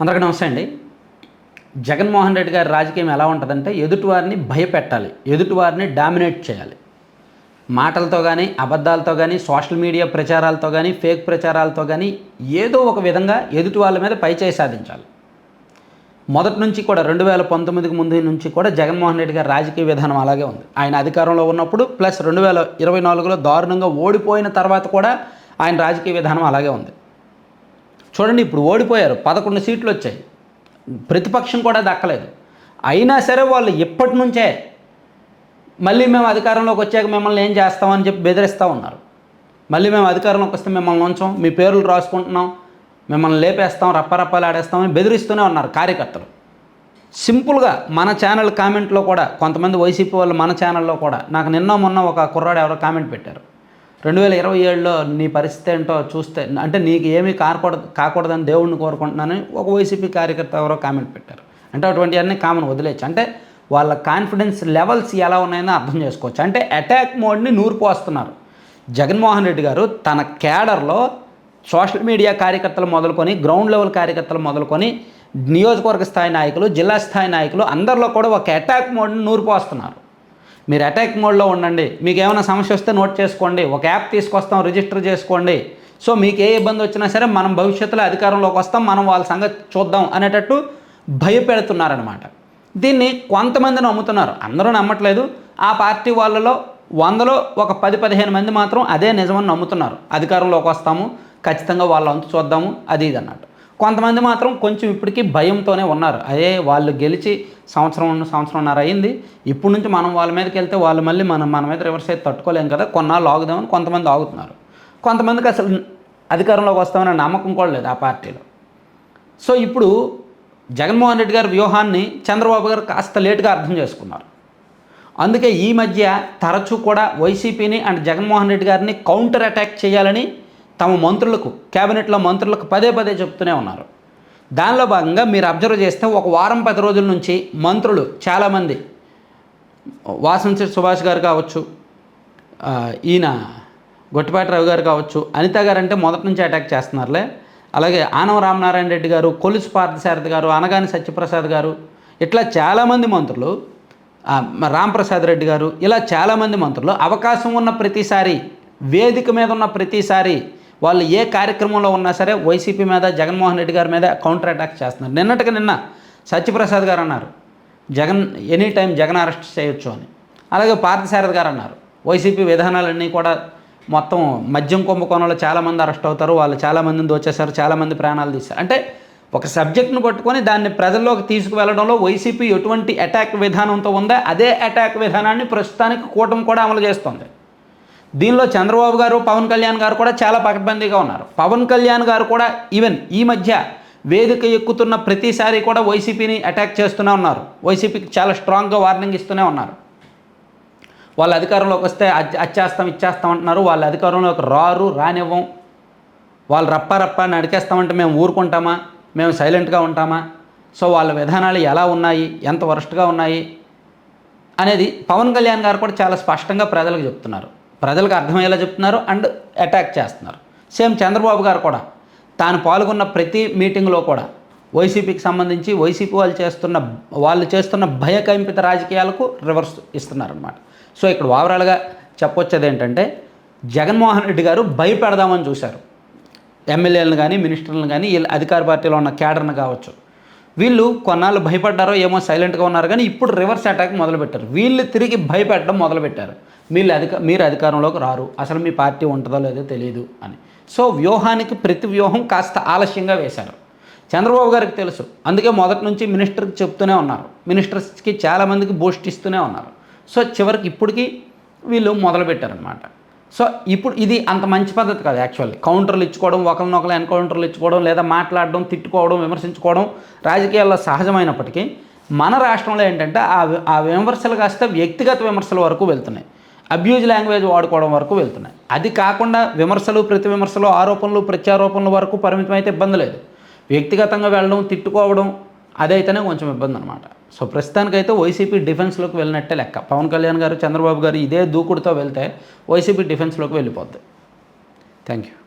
అందరికీ నమస్తే అండి. జగన్మోహన్ రెడ్డి గారి రాజకీయం ఎలా ఉంటుందంటే ఎదుటివారిని భయపెట్టాలి ఎదుటివారిని డామినేట్ చేయాలి. మాటలతో కానీ అబద్ధాలతో కానీ సోషల్ మీడియా ప్రచారాలతో కానీ ఫేక్ ప్రచారాలతో కానీ ఏదో ఒక విధంగా ఎదుటి వాళ్ళ మీద పైచేయి సాధించాలి. మొదటి నుంచి కూడా రెండు వేల పంతొమ్మిదికి ముందు నుంచి కూడా జగన్మోహన్ రెడ్డి గారి రాజకీయ విధానం అలాగే ఉంది. ఆయన అధికారంలో ఉన్నప్పుడు ప్లస్ రెండు వేల ఇరవై నాలుగులో దారుణంగా ఓడిపోయిన తర్వాత కూడా ఆయన రాజకీయ విధానం అలాగే ఉంది. చూడండి ఇప్పుడు ఓడిపోయారు. పదకొండు సీట్లు వచ్చాయి. ప్రతిపక్షం కూడా దక్కలేదు. అయినా సరే వాళ్ళు ఇప్పటి నుంచే మళ్ళీ మేము అధికారంలోకి వచ్చాక మిమ్మల్ని ఏం చేస్తామని చెప్పి బెదిరిస్తూ ఉన్నారు. మళ్ళీ మేము అధికారంలోకి వస్తే మిమ్మల్ని ఉంచాం. మీ పేర్లు రాసుకుంటున్నాం. మిమ్మల్ని లేపేస్తాం రప్పరప్పలాడేస్తామని బెదిరిస్తూనే ఉన్నారు కార్యకర్తలు. సింపుల్గా మన ఛానల్ కామెంట్లో కూడా కొంతమంది వైసీపీ వాళ్ళు మన ఛానల్లో కూడా నాకు నిన్న మొన్న ఒక కుర్రాడు ఎవరో కామెంట్ పెట్టారు. రెండు వేల ఇరవై ఏడులో నీ పరిస్థితి ఏంటో చూస్తే అంటే నీకు ఏమీ కాకూడదు కాకూడదని దేవుడిని కోరుకుంటున్నానని ఒక వైసీపీ కార్యకర్త ఎవరో కామెంట్ పెట్టారు. అంటే అటువంటివన్నీ కామన్ వదిలేచ్చు అంటే వాళ్ళ కాన్ఫిడెన్స్ లెవెల్స్ ఎలా ఉన్నాయని అర్థం చేసుకోవచ్చు. అంటే అటాక్ మోడ్ని నూరు పోస్తున్నారు జగన్మోహన్ రెడ్డి గారు తన క్యాడర్లో సోషల్ మీడియా కార్యకర్తలు మొదలుకొని గ్రౌండ్ లెవెల్ కార్యకర్తలు మొదలుకొని నియోజకవర్గ స్థాయి నాయకులు జిల్లా స్థాయి నాయకులు అందరిలో కూడా ఒక అటాక్ మోడ్ని నూరిపోస్తున్నారు మీరు అటాక్ మోడ్లో ఉండండి. మీకు ఏమైనా సమస్య వస్తే నోట్ చేసుకోండి. ఒక యాప్ తీసుకొస్తాం రిజిస్టర్ చేసుకోండి. సో మీకు ఏ ఇబ్బంది వచ్చినా సరే మనం భవిష్యత్తులో అధికారంలోకి వస్తాం మనం వాళ్ళ సంగతి చూద్దాం అనేటట్టు భయపెడుతున్నారనమాట దీన్ని కొంతమంది నమ్ముతున్నారు. అందరూ నమ్మట్లేదు. ఆ పార్టీ వాళ్ళలో వందలో ఒక పది పదిహేను మంది మాత్రం అదే నిజమని నమ్ముతున్నారు. అధికారంలోకి వస్తాము. ఖచ్చితంగా వాళ్ళ వంతు చూద్దాము. అది ఇది అన్నట్టు. కొంతమంది మాత్రం కొంచెం ఇప్పటికీ భయంతోనే ఉన్నారు. అదే వాళ్ళు గెలిచి సంవత్సరం సంవత్సరంన్నర అయింది. ఇప్పుడు నుంచి మనం వాళ్ళ మీదకి వెళ్తే వాళ్ళు మళ్ళీ మనం మన మీద రివర్స్ అయితే తట్టుకోలేం కదా. కొన్నాళ్ళు ఆగుదామని కొంతమంది ఆగుతున్నారు. కొంతమందికి అసలు అధికారంలోకి వస్తామనే నమ్మకం కూడా లేదు ఆ పార్టీలో. సో ఇప్పుడు జగన్మోహన్ రెడ్డి గారి వ్యూహాన్ని చంద్రబాబు గారు కాస్త లేటుగా అర్థం చేసుకున్నారు. అందుకే ఈ మధ్య తరచూ కూడా వైసీపీని అండ్ జగన్మోహన్ రెడ్డి గారిని కౌంటర్ అటాక్ చేయాలని తమ మంత్రులకు కేబినెట్లో మంత్రులకు పదే పదే చెప్తూనే ఉన్నారు. దానిలో భాగంగా మీరు అబ్జర్వ్ చేస్తే ఒక వారం పది రోజుల నుంచి మంత్రులు చాలామంది వాసంశెట్టి సుభాష్ గారు కావచ్చు ఈయన గొట్టిపాటి రవి గారు కావచ్చు అనిత గారు అంటే మొదటి నుంచి అటాక్ చేస్తున్నారులే. అలాగే ఆనవ రామనారాయణ రెడ్డి గారు కొలుసు పార్థసారథి గారు అనగాని సత్యప్రసాద్ గారు ఇట్లా చాలామంది మంత్రులు రాంప్రసాద్ రెడ్డి గారు ఇలా చాలామంది మంత్రులు అవకాశం ఉన్న ప్రతిసారి వేదిక మీద ఉన్న ప్రతిసారి వాళ్ళు ఏ కార్యక్రమంలో ఉన్నా సరే వైసీపీ మీద జగన్మోహన్ రెడ్డి గారి మీద కౌంటర్ అటాక్ చేస్తున్నారు. నిన్నటికి నిన్న సత్యప్రసాద్ గారు అన్నారు Jagan any time Jagan arrest చేయొచ్చు అని. అలాగే పార్థసారథి గారు అన్నారు వైసీపీ విధానాలన్నీ కూడా మొత్తం మద్యం కుంభకోణంలో చాలామంది అరెస్ట్ అవుతారు వాళ్ళు చాలామందిని దోచేశారు చాలామంది ప్రాణాలు తీశారు. అంటే ఒక సబ్జెక్ట్ను పట్టుకొని దాన్ని ప్రజల్లోకి తీసుకువెళ్ళడంలో వైసీపీ ఎటువంటి అటాక్ విధానంతో ఉందో? అదే అటాక్ విధానాన్ని ప్రస్తుతానికి కూటమి కూడా అమలు చేస్తుంది. దీనిలో చంద్రబాబు గారు పవన్ కళ్యాణ్ గారు కూడా చాలా పకడ్బందీగా ఉన్నారు. పవన్ కళ్యాణ్ గారు కూడా ఈవెన్ ఈ మధ్య వేదిక ఎక్కుతున్న ప్రతిసారి కూడా వైసీపీని అటాక్ చేస్తూనే ఉన్నారు. వైసీపీకి చాలా స్ట్రాంగ్గా వార్నింగ్ ఇస్తూనే ఉన్నారు. వాళ్ళ అధికారంలోకి వస్తే అచ్చేస్తాం ఇచ్చేస్తాం అంటున్నారు. వాళ్ళ అధికారంలోకి రారు రానివ్వం. వాళ్ళు రప్ప రప్ప నడికేస్తామంటే మేము ఊరుకుంటామా? మేము సైలెంట్గా ఉంటామా? సో వాళ్ళ విధానాలు ఎలా ఉన్నాయి? ఎంత వరస్ట్గా ఉన్నాయి? అనేది పవన్ కళ్యాణ్ గారు కూడా చాలా స్పష్టంగా ప్రజలకు చెప్తున్నారు. ప్రజలకు అర్థమయ్యేలా చెప్తున్నారు అండ్ అటాక్ చేస్తున్నారు. సేమ్ చంద్రబాబు గారు కూడా తాను పాల్గొన్న ప్రతి మీటింగ్లో కూడా వైసీపీకి సంబంధించి వైసీపీ వాళ్ళు చేస్తున్న వాళ్ళు చేస్తున్న భయకంపిత రాజకీయాలకు రివర్స్ ఇస్తున్నారనమాట సో ఇక్కడ ఓవరాల్గా చెప్పొచ్చేది ఏంటంటే జగన్మోహన్ రెడ్డి గారు భయపెడదామని చూశారు. ఎమ్మెల్యేలను కానీ మినిస్టర్లను కానీ వీళ్ళ అధికార పార్టీలో ఉన్న క్యాడర్ను కావచ్చు. వీళ్ళు కొన్నాళ్ళు భయపడ్డారో ఏమో సైలెంట్గా ఉన్నారు కానీ ఇప్పుడు రివర్స్ అటాక్ మొదలుపెట్టారు. వీళ్ళు తిరిగి భయపెట్టడం మొదలుపెట్టారు. వీళ్ళు అధిక మీరు అధికారంలోకి రారు. అసలు మీ పార్టీ ఉంటుందో లేదో తెలియదు అని. సో వ్యూహానికి ప్రతి వ్యూహం కాస్త ఆలస్యంగా వేశారు. చంద్రబాబు గారికి తెలుసు. అందుకే మొదటి నుంచి మినిస్టర్కి చెప్తూనే ఉన్నారు. మినిస్టర్స్కి చాలామందికి బూస్ట్ ఇస్తూనే ఉన్నారు. సో చివరికి ఇప్పటికీ వీళ్ళు మొదలుపెట్టారనమాట సో ఇప్పుడు ఇది అంత మంచి పద్ధతి కాదు యాక్చువల్లీ కౌంటర్లు ఇచ్చుకోవడం ఒకరినొకరు ఎన్కౌంటర్లు ఇచ్చుకోవడం లేదా మాట్లాడడం తిట్టుకోవడం విమర్శించుకోవడం రాజకీయాల్లో సహజమైనప్పటికీ మన రాష్ట్రంలో ఏంటంటే ఆ ఆ విమర్శలు కాస్త వ్యక్తిగత విమర్శల వరకు వెళ్తున్నాయి. అబ్యూజ్ లాంగ్వేజ్ వాడుకోవడం వరకు వెళ్తున్నాయి. అది కాకుండా విమర్శలు ప్రతి విమర్శలు ఆరోపణలు ప్రత్యారోపణల వరకు పరిమితం అయితే ఇబ్బంది లేదు. వ్యక్తిగతంగా వెళ్ళడం తిట్టుకోవడం అదైతేనే కొంచెం ఇబ్బంది అనమాట సో ప్రస్తుతానికైతే వైసీపీ డిఫెన్స్లోకి వెళ్ళినట్టే లెక్క. పవన్ కళ్యాణ్ గారు చంద్రబాబు గారు ఇదే దూకుడుతో వెళ్తే వైసీపీ డిఫెన్స్లోకి వెళ్ళిపోద్ది. Thank you